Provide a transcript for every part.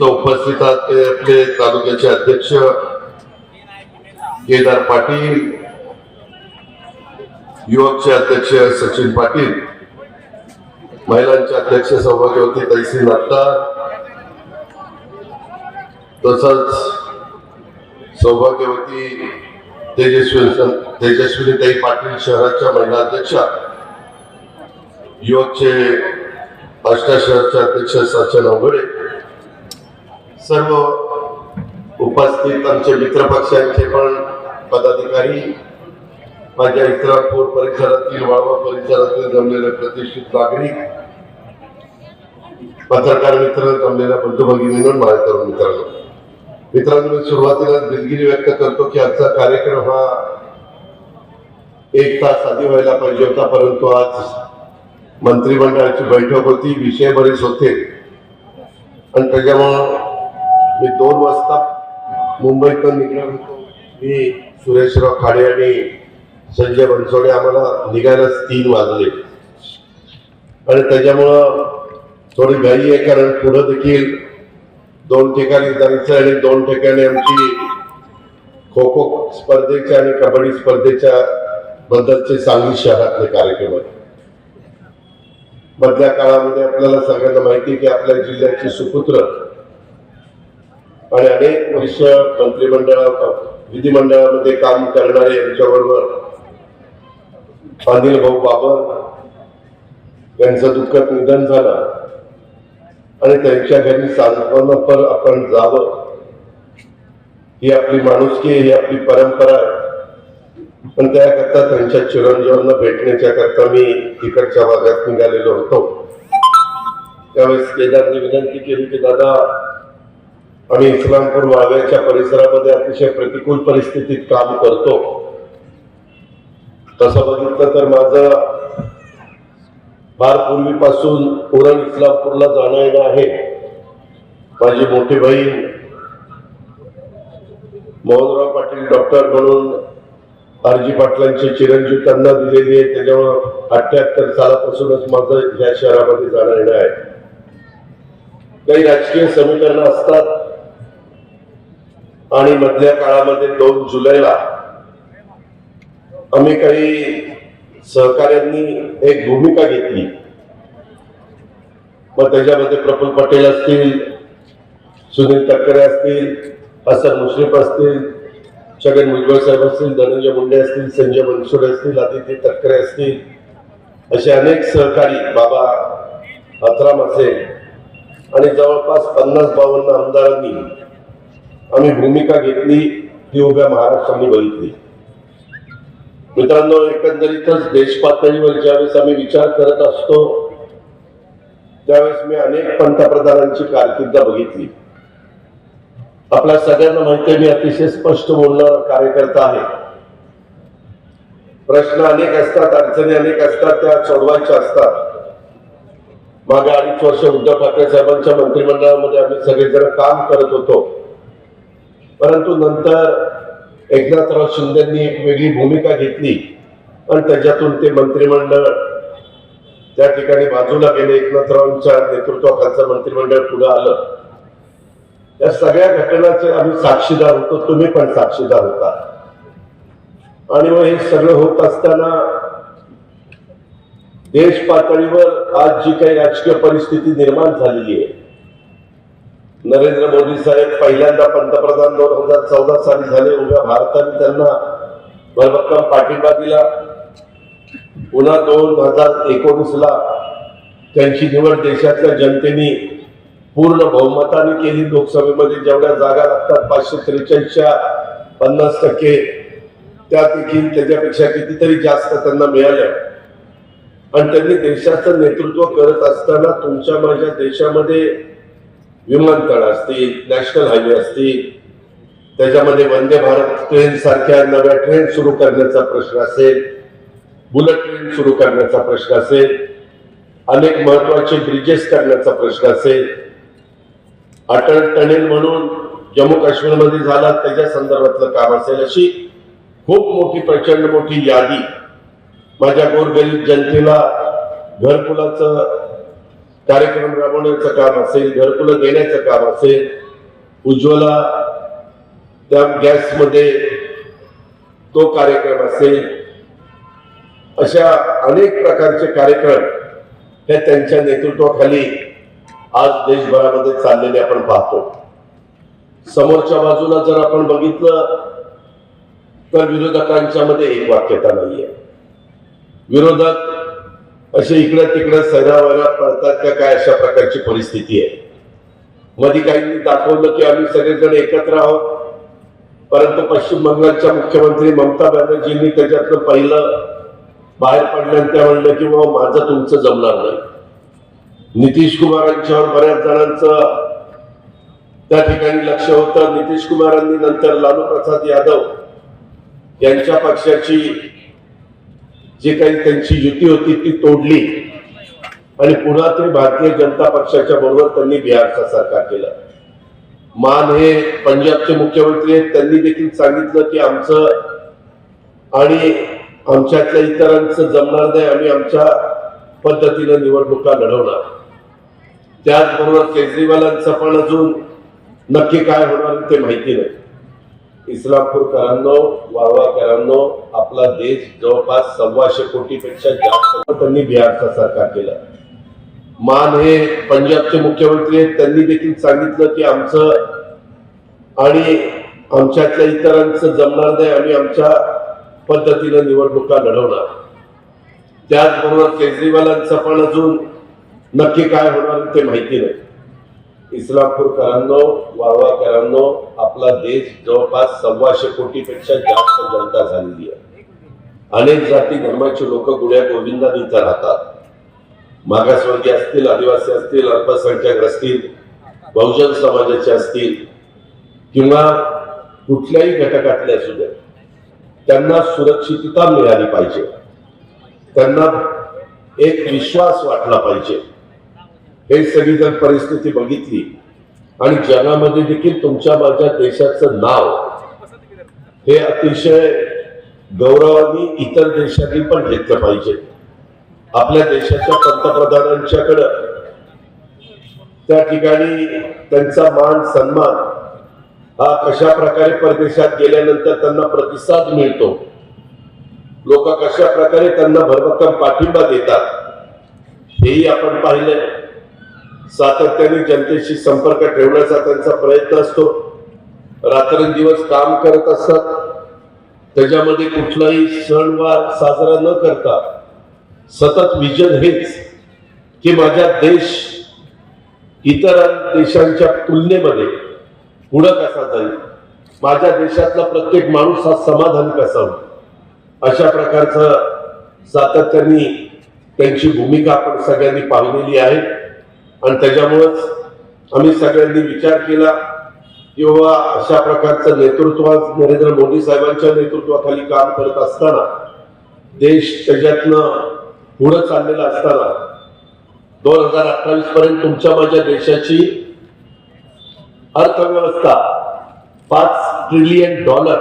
इथं उपस्थित आहेत ते आपले तालुक्याचे अध्यक्ष केदार पाटील युवकचे अध्यक्ष सचिन पाटील महिलांचे अध्यक्ष सौभाग्यवती तैसी नत्ता तसंच सौभाग्यवती तेजस्वी तेजस्विनीताई पाटील शहराच्या महिला अध्यक्षा युवकचे अष्टा शहरचे अध्यक्ष सचिन अवघडे सर्व उपस्थित आमचे मित्र पक्षांचे पण पदाधिकारी माझ्या इस्लामपूर परिसरातील वाळवा परिसरातील जमलेले प्रतिष्ठित नागरिक पत्रकार मित्र जमलेल्या बंधुभगिनी भगिनींवर माझ्या तरुण मित्रांनो. मित्रांनो मी सुरुवातीला दिलगिरी व्यक्त करतो की आजचा कार्यक्रम हा एक तास आधी व्हायला पाहिजे होता परंतु आज मंत्रिमंडळाची बैठक होती विषय बरेच होते. आणि त्याच्यामुळं मी दोन वाजता मुंबईतून निघणार होतो. मी सुरेशराव खाडे आणि संजय बनसोडे आम्हाला निघायलाच तीन वाजले. आणि त्याच्यामुळं थोडी घाई आहे कारण पुढं देखील दोन ठिकाणी जायचं आणि दोन ठिकाणी आमची खो खो स्पर्धेच्या आणि कबड्डी स्पर्धेच्या बद्दलचे सांगली शहरातले कार्यक्रम आहेत. मधल्या काळामध्ये आपल्याला सगळ्यांना माहिती आहे की आपल्या जिल्ह्याचे सुपुत्र आणि अनेक वर्ष मंत्रिमंडळ विधिमंडळामध्ये काम करणारे यांच्याबरोबर अनिल भाऊ बाबर यांचं दुःखद निधन झालं. आणि त्यांच्या घरी सांत्वनपर आपण जावं. ही आपली माणुसकी ही आपली परंपरा आहे. पण त्याकरता त्यांच्या चिरंजीवांना भेटण्याच्या करता मी तिकडच्या भागात निघालेलो होतो. त्यावेळेस केदारने विनंती केली की दादा आम्ही इस्लामपूर वाळव्याच्या परिसरामध्ये अतिशय प्रतिकूल परिस्थितीत काम करतो. तसं बघितलं तर माझं फार पूर्वीपासून उरण इस्लामपूरला जाणं येणं आहे. माझी मोठी बहीण मोहनराव पाटील डॉक्टर म्हणून आरजी पाटलांची चिरंजीव त्यांना दिलेली आहे. त्याच्यामुळं अठ्याहत्तर सालापासूनच माझं या शहरामध्ये जाणं येणं आहे. काही राजकीय समीकरणं असतात आणि मधल्या काळामध्ये दोन जुलैला आम्ही काही सहकार्यांनी एक भूमिका घेतली. मग त्याच्यामध्ये प्रफुल पटेल असतील सुनील तटकरे असतील हसन मुश्रीफ असतील छगन भुजबळ साहेब असतील धनंजय मुंडे असतील संजय बनसोडे असतील आदित्य तटकरे असतील असे अनेक सहकारी बाबा अत्राम असेल आणि जवळपास पन्नास बावन्न आमदारांनी आम्ही भूमिका घेतली ती उभ्या महाराष्ट्राने बघितली. मित्रांनो एकंदरीतच देश पातळीवर ज्यावेळेस आम्ही विचार करत असतो त्यावेळेस मी अनेक पंतप्रधानांची कारकिर्द बघितली. आपल्या सगळ्यांना माहिती मी अतिशय स्पष्ट बोलणारा कार्यकर्ता आहे. प्रश्न अनेक असतात अडचणी अनेक असतात त्या सोडवायच्या असतात. मागे अडीच वर्ष उद्धव ठाकरे साहेबांच्या मंत्रिमंडळामध्ये आम्ही सगळेजण काम करत होतो. परंतु नंतर एकनाथराव शिंदेंनी एक वेगळी भूमिका घेतली. आणि त्याच्यातून ते मंत्रिमंडळ त्या ठिकाणी बाजूला गेले एकनाथरावांच्या नेतृत्वाखालचं मंत्रिमंडळ पुढे आलं. या सगळ्या घटनाचे आम्ही साक्षीदार होतो तुम्ही पण साक्षीदार होता. आणि मग हे सगळं होत असताना देश पातळीवर आज जी काही राजकीय परिस्थिती निर्माण झालेली आहे नरेंद्र मोदी साहेब पहिल्यांदा पंतप्रधान दोन हजार चौदा साली झाले. उभ्या भारताने त्यांना भरभक्कम पाठिंबा दिला. पुन्हा दोन हजार एकोणीस ला त्यांची निवड देशातल्या जनतेने पूर्ण बहुमताने केली. लोकसभेमध्ये जेवढ्या जागा लागतात पाचशे त्रेचाळीसच्या पन्नास टक्के त्या देखील त्याच्यापेक्षा कितीतरी जास्त त्यांना मिळाल्या. आणि त्यांनी देशाचं नेतृत्व करत असताना तुमच्या माझ्या देशामध्ये विमानतळ असतील नॅशनल हायवे असतील त्याच्यामध्ये वंदे भारत ट्रेन सारख्या नव्या ट्रेन सुरू करण्याचा प्रश्न असेल बुलेट ट्रेन सुरू करण्याचा प्रश्न असेल अनेक महत्त्वाचे ब्रिजेस करण्याचा प्रश्न असेल. अटल टनेल म्हणून जम्मू काश्मीरमध्ये झाला त्याच्या संदर्भातलं काम असेल अशी खूप मोठी प्रचंड मोठी यादी. माझ्या गोरगरीब जनतेला घरकुलाचं कार्यक्रम राबवण्याचं काम असेल घरकुलं देण्याचं काम असेल उज्ज्वला त्या गॅसमध्ये तो कार्यक्रम असेल अशा अनेक प्रकारचे कार्यक्रम हे त्यांच्या नेतृत्वाखाली आज देशभरामध्ये चाललेले आपण पाहतो. समोरच्या बाजूला जर आपण बघितलं तर विरोधकांच्या मध्ये एक वाक्यता नाहीये. विरोधक असे इकडं तिकडं सैरावैरात पडतात का काय अशा प्रकारची परिस्थिती आहे. मध्ये काहींनी दाखवलं की आम्ही सगळेजण एकत्र आहोत. परंतु पश्चिम बंगालच्या मुख्यमंत्री ममता बॅनर्जींनी त्याच्यातलं पहिलं बाहेर पडल्यानंतर त्या म्हणलं की बाबा माझं तुमचं जमणार नाही. नितीश कुमारांच्यावर बऱ्याच जणांचं त्या ठिकाणी लक्ष होतं. नितीश कुमारांनी नंतर लालू प्रसाद यादव यांच्या पक्षाची जी काही त्यांची युती होती ती तोडली. आणि पुन्हा ते भारतीय जनता पक्षाच्या बरोबर त्यांनी बिहारचं सरकार केलं. मान हे पंजाबचे मुख्यमंत्री आहेत त्यांनी देखील सांगितलं की आमचं आणि आमच्यातल्या इतरांचं जमणार नाही आम्ही आमच्या पद्धतीनं निवडणुका लढवणार. त्याचबरोबर केजरीवालांचं पण अजून नक्की काय होणार ते माहिती नाही. इस्लामपूरकरांनो वाळवाकरांनो आपला देश जवळपास सव्वाशे कोटीपेक्षा जास्त त्यांनी बिहारचं सरकार केलं. मान हे पंजाबचे मुख्यमंत्री आहेत त्यांनी देखील सांगितलं की आमचं आणि आमच्यातल्या इतरांचं जमणार नाही आम्ही आमच्या पद्धतीनं निवडणुका लढवणार. त्याचबरोबर केजरीवालांचं पण अजून नक्की काय होणार ते माहिती नाही. इस्लामपूरकरांनो वाळवाकरांनो आपला देश जवळपास सव्वाशे कोटीपेक्षा जास्त जनता झालेली आहे. अनेक जाती धर्माचे लोक गुढ्या गोविंदा इथं राहतात. मागासवर्गीय असतील आदिवासी असतील अल्पसंख्याक असतील बहुजन समाजाचे असतील किंवा कुठल्याही घटकातले असू द्या त्यांना सुरक्षितता मिळाली पाहिजे. त्यांना एक विश्वास वाटला पाहिजे. हे सगळी जर परिस्थिती बघितली आणि जगामध्ये देखील तुमच्या माझ्या देशाचं नाव हे अतिशय गौरवाने इतर देशांनी पण घेतलं पाहिजे. आपल्या देशाच्या पंतप्रधानांच्याकडं. त्या ठिकाणी त्यांचा मान सन्मान हा कशा प्रकारे परदेशात गेल्यानंतर त्यांना प्रतिसाद मिळतो? लोक कशा प्रकारे त्यांना भरभक्कम पाठिंबा देतात? हेही आपण पाहिलंय. सातत्याने जनतेशी संपर्क ठेवण्याचा त्यांचा प्रयत्न असतो. रात्रंदिवस काम करत असतात. त्याच्यामध्ये कुठलाही सणवार साजरा न करता सतत विजन हेच की माझा देश इतर देशांच्या तुलनेमध्ये पुढं कसा जाईल? माझ्या देशातला प्रत्येक माणूस हा समाधान कसा होईल? अशा प्रकारचं सातत्याने त्यांची भूमिका आपण सगळ्यांनी पाहिलेली आहे. आणि त्याच्यामुळंच आम्ही सगळ्यांनी विचार केला किंवा अशा प्रकारचं नेतृत्व नरेंद्र मोदी साहेबांच्या नेतृत्वाखाली काम करत असताना देश त्याच्यातनं पुढं चाललेला असताना दोन हजार अठ्ठावीस पर्यंत तुमच्या माझ्या देशाची अर्थव्यवस्था पाच ट्रिलियन डॉलर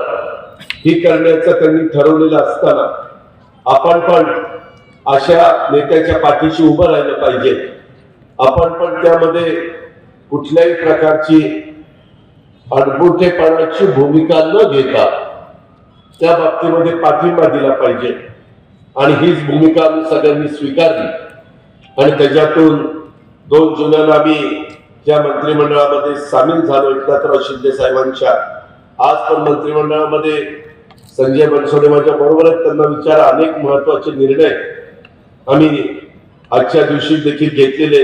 ही करण्याचं त्यांनी ठरवलेलं असताना आपण पण अशा नेत्याच्या पाठीशी उभं राहिलं पाहिजे. आपण पण त्यामध्ये कुठल्याही प्रकारची अडबुटेपणाची भूमिका न घेता त्या बाबतीमध्ये पाठिंबा दिला पाहिजे. आणि हीच भूमिका आम्ही सगळ्यांनी स्वीकारली. आणि त्याच्यातून दोन जुन्याला आम्ही ज्या मंत्रिमंडळामध्ये सामील झालो एकनाथराव शिंदे साहेबांच्या आज पण मंत्रिमंडळामध्ये संजय बनसोडे माझ्या बरोबर त्यांना विचार अनेक महत्त्वाचे निर्णय आम्ही आजच्या दिवशी देखील घेतलेले.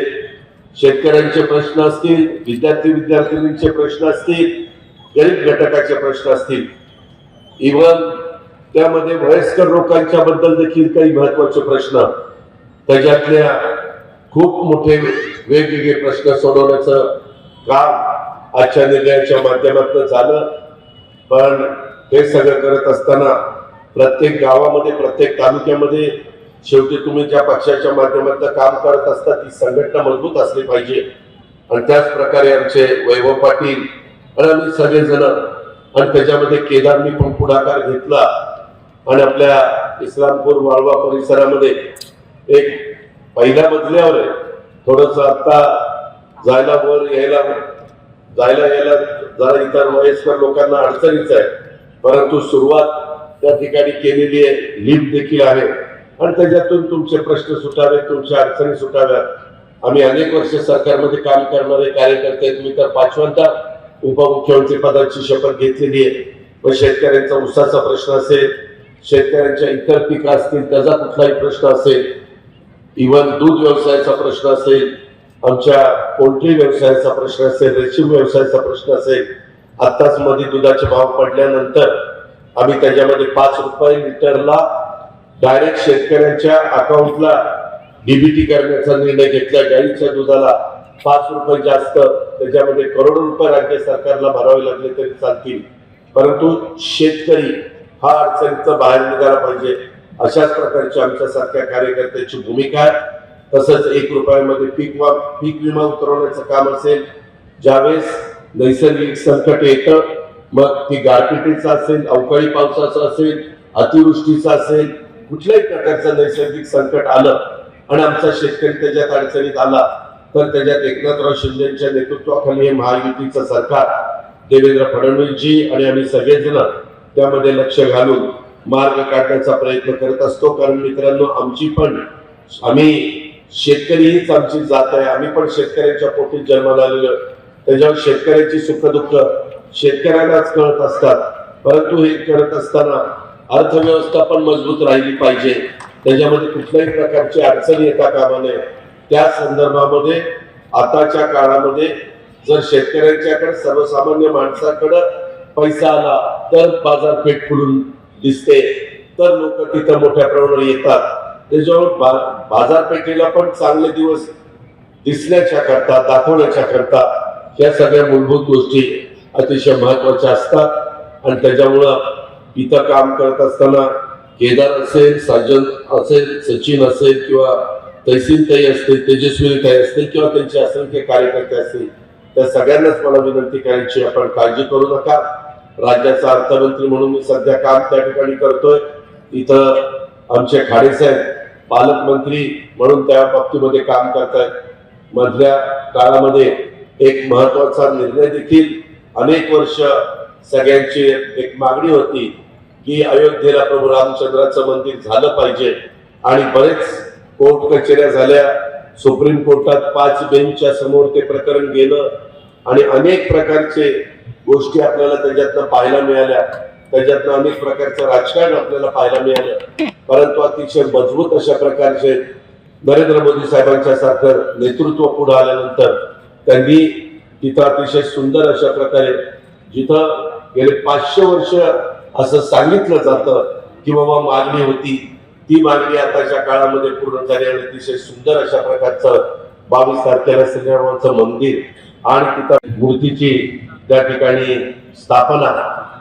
शेतकऱ्यांचे प्रश्न असतील विद्यार्थी विद्यार्थिनींचे प्रश्न असतील गरीब घटकाचे प्रश्न असतील. इव्हन त्यामध्ये वयस्कर लोकांच्या बद्दल देखील काही महत्त्वाचे प्रश्न. त्याच्यातल्या खूप मोठे वेगवेगळे प्रश्न सोडवण्याचं काम आजच्या निर्णयाच्या माध्यमातून झालं. पण हे सगळं करत असताना प्रत्येक गावामध्ये प्रत्येक तालुक्यामध्ये शेवटी तुम्ही ज्या पक्षाच्या माध्यमातून काम करत असता ती संघटना मजबूत असली पाहिजे. आणि त्याच प्रकारे आमचे वैभव पाटील आणि आम्ही सगळेजण आणि त्याच्यामध्ये केदारनी पण पुढाकार घेतला. आणि आपल्या इस्लामपूर वाळवा परिसरामध्ये एक पहिल्या मजल्यावर आहे. थोडस आता जायला वर यायला जायला यायला जरा इतर वयस्कर लोकांना अडचणीच आहे. परंतु सुरुवात त्या ठिकाणी केलेली आहे लिफ्ट देखील आहे. आणि त्याच्यातून तुमचे प्रश्न सुटावे तुमच्या अडचणी सुटाव्यात. आम्ही अनेक वर्ष सरकारमध्ये काम करणारे कार्यकर्ते मी तर पाचव्यांदा उपमुख्यमंत्री पदाची शपथ घेतलेली आहे. मग शेतकऱ्यांचा उसाचा प्रश्न असेल शेतकऱ्यांच्या इतर पिकं असतील त्याचा कुठलाही प्रश्न असेल इव्हन दूध व्यवसायाचा प्रश्न असेल आमच्या पोल्ट्री व्यवसायाचा प्रश्न असेल रेशीम व्यवसायाचा प्रश्न असेल आत्ताच मध्ये दुधाचे भाव पडल्यानंतर आम्ही त्याच्यामध्ये पाच रुपये लिटरला डायरेक्ट शेतकऱ्यांच्या अकाउंटला डीबीटी करण्याचा निर्णय घेतला. गाईच्या दुधाला पाच रुपये जास्त त्याच्यामध्ये करोडो रुपये राज्य सरकारला भरावे लागले तरी चालतील. परंतु शेतकरी हा अडचणीचा बाहेर निघाला पाहिजे. अशाच प्रकारची आमच्यासारख्या कार्यकर्त्याची भूमिका आहे. तसंच एक रुपयामध्ये पीक वा पीक विमा उतरवण्याचं काम असेल ज्यावेळेस नैसर्गिक संकट येतं मग ती गारपिटीचं असेल अवकाळी पावसाचं असेल अतिवृष्टीचं असेल कुठल्याही प्रकारचं नैसर्गिक संकट आलं आणि आमचा शेतकरी त्याच्यात अडचणीत आला तर त्याच्यात एकनाथराव शिंदेच्या नेतृत्वाखाली हे महायुतीचं सरकार देवेंद्र फडणवीसजी आणि आम्ही सगळेजण त्यामध्ये लक्ष घालून मार्ग काढण्याचा प्रयत्न करत असतो. कारण मित्रांनो आमची पण आम्ही शेतकरी हीच आमची जात आहे. आम्ही पण शेतकऱ्यांच्या पोटी जन्माला आलेलो त्याच्यावर शेतकऱ्याची सुखदुःख शेतकऱ्यांनाच कळत असतात. परंतु हे करत असताना अर्थव्यवस्था पण मजबूत राहिली पाहिजे. त्याच्यामध्ये कुठल्याही प्रकारची अडचण येता कामा नये. त्या संदर्भामध्ये आताच्या काळामध्ये जर शेतकऱ्यांच्याकडे सर्वसामान्य माणसाकडं पैसा आला तर बाजारपेठ फुलून दिसते. तर लोक तिथं मोठ्या प्रमाणावर येतात. त्याच्यावर बा- बाजारपेठेला पण चांगले दिवस दिसण्याच्या करता दाखवण्याच्या करता या सगळ्या मूलभूत गोष्टी अतिशय महत्त्वाच्या असतात. आणि त्याच्यामुळं इथं काम करत असताना केदार असेल साजन असेल सचिन असेल किंवा तहसील काही असतील तेजस्विनीताई असतील किंवा त्यांचे असंख्य कार्यकर्ते असतील त्या सगळ्यांनाच मला विनंती करायची आपण काळजी करू नका. राज्याचा अर्थमंत्री म्हणून मी सध्या काम त्या ठिकाणी करतोय. इथं आमचे खाडेसाहेब पालकमंत्री म्हणून त्या बाबतीमध्ये काम करतायत. मधल्या काळामध्ये एक महत्त्वाचा निर्णय देखील अनेक वर्ष सगळ्यांची एक मागणी होती. की अयोध्येला प्रभू रामचंद्राचं मंदिर झालं पाहिजे. आणि बरेच कोर्ट कचेऱ्या झाल्या. सुप्रीम कोर्टात पाच बेंचच्या समोर ते प्रकरण गेलं. आणि अनेक प्रकारचे गोष्टी आपल्याला त्याच्यातनं पाहायला मिळाल्या. त्याच्यातनं अनेक प्रकारचं राजकारण आपल्याला पाहायला मिळालं. परंतु अतिशय मजबूत अशा प्रकारचे नरेंद्र मोदी साहेबांच्या सारखं नेतृत्व पुढे आल्यानंतर त्यांनी तिथं अतिशय सुंदर अशा प्रकारे जिथं गेले पाचशे वर्ष असं सांगितलं जातं की बाबा मागणी होती. ती मागणी आताच्या काळामध्ये पूर्ण झाली आणि अतिशय सुंदर अशा प्रकारचं बावीस तारखेला श्रीरामाचं मंदिर आणि तिथं मूर्तीची त्या ठिकाणी स्थापना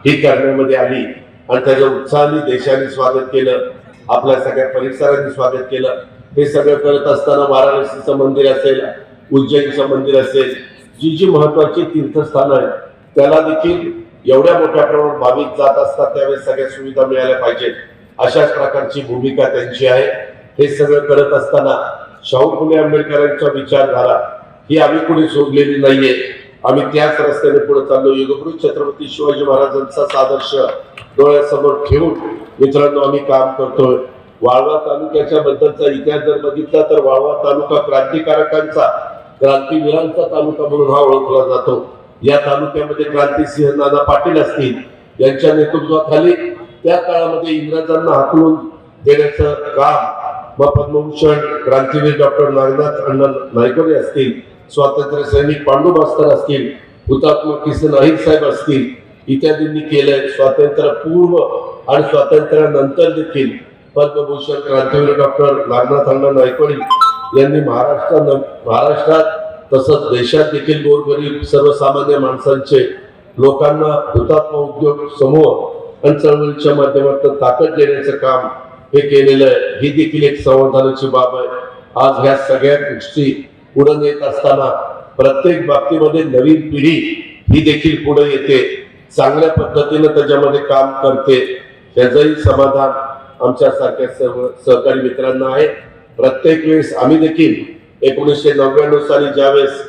ही करण्यामध्ये आली. आणि त्याच्या उत्साहाने देशाने स्वागत केलं. आपल्या सगळ्या परिसरांनी स्वागत केलं. हे सगळं करत असताना वाराणसीचं मंदिर असेल उज्जैनचं मंदिर असेल जी जी महत्वाची तीर्थस्थानं आहेत त्याला देखील एवढ्या मोठ्या प्रमाणात भाविक जात असतात त्यावेळेस सगळ्या सुविधा मिळाल्या पाहिजेत. अशाच प्रकारची भूमिका त्यांची आहे. हे सगळं करत असताना शाहू फुले आंबेडकरांचा विचारधारा ही आम्ही कुणी सोडलेली नाहीये. आम्ही त्याच रस्त्याने पुढे चाललो. युगपुरुष छत्रपती शिवाजी महाराजांचाच आदर्श डोळ्यासमोर ठेवून मित्रांनो आम्ही काम करतोय. वाळवा तालुक्याच्या बद्दलचा इतिहास जर बघितला तर वाळवा तालुका क्रांतिकारकांचा क्रांतीवीरांचा तालुका म्हणून हा ओळखला जातो. या तालुक्यामध्ये क्रांतीसिंह दादा पाटील असतील यांच्या नेतृत्वाखाली त्या काळामध्ये इंग्रजांना हाकलून देण्याचं काम व पद्मभूषण क्रांतीवीर डॉक्टर नागनाथ अण्णा नायकवडे असतील स्वातंत्र्य सैनिक पांडू भास्कर असतील हुतात्मा किसन अहिर साहेब असतील इत्यादींनी केलंय स्वातंत्र्य पूर्व आणि स्वातंत्र्यानंतर देखील पद्मभूषण क्रांतीवीर डॉक्टर नागनाथ अण्णा नायकवडे यांनी महाराष्ट्र महाराष्ट्रात तसंच देशात देखील गोरगरीब सर्वसामान्य माणसांचे लोकांना हुतात्मा उद्योग समूह आणि चळवळीच्या माध्यमातून ताकद देण्याचं काम हे केलेलं आहे. ही देखील एक समाधानाची बाब आहे. आज ह्या सगळ्या गोष्टी पुढे येत असताना प्रत्येक बाबतीमध्ये नवीन पिढी ही देखील पुढे येते. चांगल्या पद्धतीने त्याच्यामध्ये काम करते. त्याचंही समाधान आमच्यासारख्या सर्व सहकारी मित्रांना आहे. प्रत्येक वेळेस आम्ही देखील एकोणीसशे नव्याण्णव साली ज्यावेळेस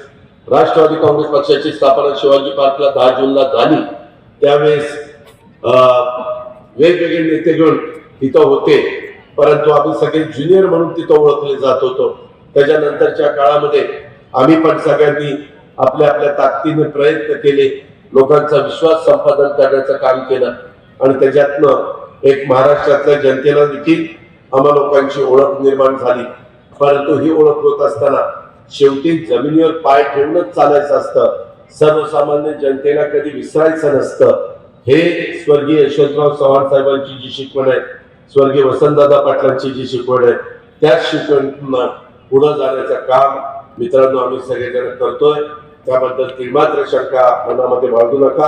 राष्ट्रवादी काँग्रेस पक्षाची स्थापना शिवाजी पार्कला दहा जूनला झाली त्यावेळेस अं, वेगवेगळे नेतेगण तिथं होते. परंतु आम्ही सगळे ज्युनियर म्हणून तिथं ओळखले जात होतो. त्याच्यानंतरच्या काळामध्ये आम्ही पण सगळ्यांनी आपल्या आपल्या ताकदीने प्रयत्न केले लोकांचा विश्वास संपादन करण्याचं काम केलं आणि त्याच्यातनं एक महाराष्ट्रातल्या जनतेला देखील आम्हा लोकांची ओळख निर्माण झाली. परंतु ही ओळख होत असताना शेवटी जमिनीवर पाय ठेवूनच चालायचं असतं. सर्वसामान्य जनतेला कधी विसरायचं नसतं. हे स्वर्गीय यशवंतराव चव्हाण साहेबांची जी शिकवण आहे स्वर्गीय वसंतदादा पाटलांची जी शिकवण आहे त्याच शिकवण पुढं जाण्याचं काम मित्रांनो आम्ही सगळेजण करतोय. त्याबद्दल तिमात्र शंका मनामध्ये बाळगू नका.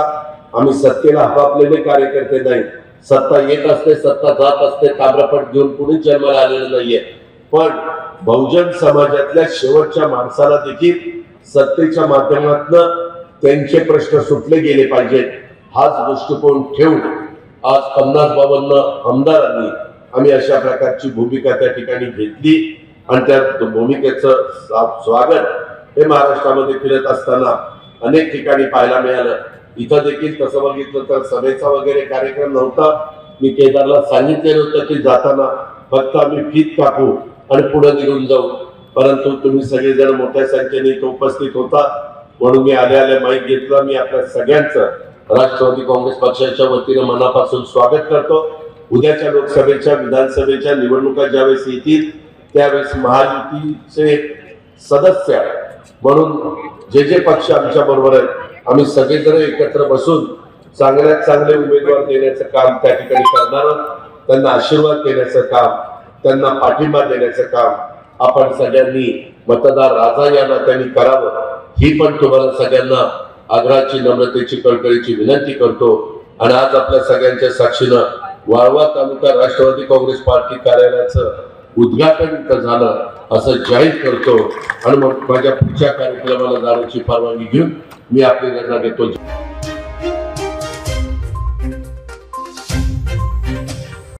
आम्ही सत्तेला हवापलेले कार्यकर्ते नाही. सत्ता येत असते सत्ता जात असते ताब्रपट घेऊन कुणीच जन्माला आलेलं नाहीये. पण बहुजन समाजातल्या शेवटच्या माणसाला देखील सत्तेच्या माध्यमातून त्यांचे प्रश्न सुटले गेले पाहिजेत. हाच दृष्टिकोन ठेवून आज पन्नास बावन्न आमदारांनी आम्ही अशा प्रकारची भूमिका त्या ठिकाणी घेतली. आणि त्या भूमिकेचं स्वा- स्वागत हे महाराष्ट्रामध्ये फिरत असताना अनेक ठिकाणी पाहायला मिळालं. इथं देखील तसं बघितलं तर सभेचा वगैरे कार्यक्रम नव्हता. मी केदारला सांगितलेलं होतं की जाताना फक्त आम्ही फीत कापू. आणि पुढे निघून जाऊ. परंतु तुम्ही सगळेजण मोठ्या संख्येने इथे उपस्थित होता. म्हणून मी आल्या आल्या माहीत घेतलं. मी आपल्या सगळ्यांचं राष्ट्रवादी काँग्रेस पक्षाच्या वतीने मनापासून स्वागत करतो. उद्याच्या लोकसभेच्या विधानसभेच्या निवडणुका ज्यावेळेस येतील त्यावेळेस महायुतीचे सदस्य म्हणून जे जे पक्ष आमच्या बरोबर आहेत आम्ही सगळेजण एकत्र बसून चांगल्यात चांगले उमेदवार देण्याचं काम त्या ठिकाणी करणार त्यांना आशीर्वाद देण्याचं काम त्यांना पाठिंबा देण्याचं काम आपण सगळ्यांनी मतदार राजा या नात्याने करावं. ही पण तुम्हाला सगळ्यांना आग्रहाची नम्रतेची कळकळीची विनंती करतो. आणि आज आपल्या सगळ्यांच्या साक्षीनं वाळवा तालुका राष्ट्रवादी काँग्रेस पार्टी कार्यालयाचं उद्घाटन इथं झालं असं जाहीर करतो. आणि मग माझ्या पुढच्या कार्यक्रमाला जाण्याची परवानगी घेऊन मी आपली रजा घेतो.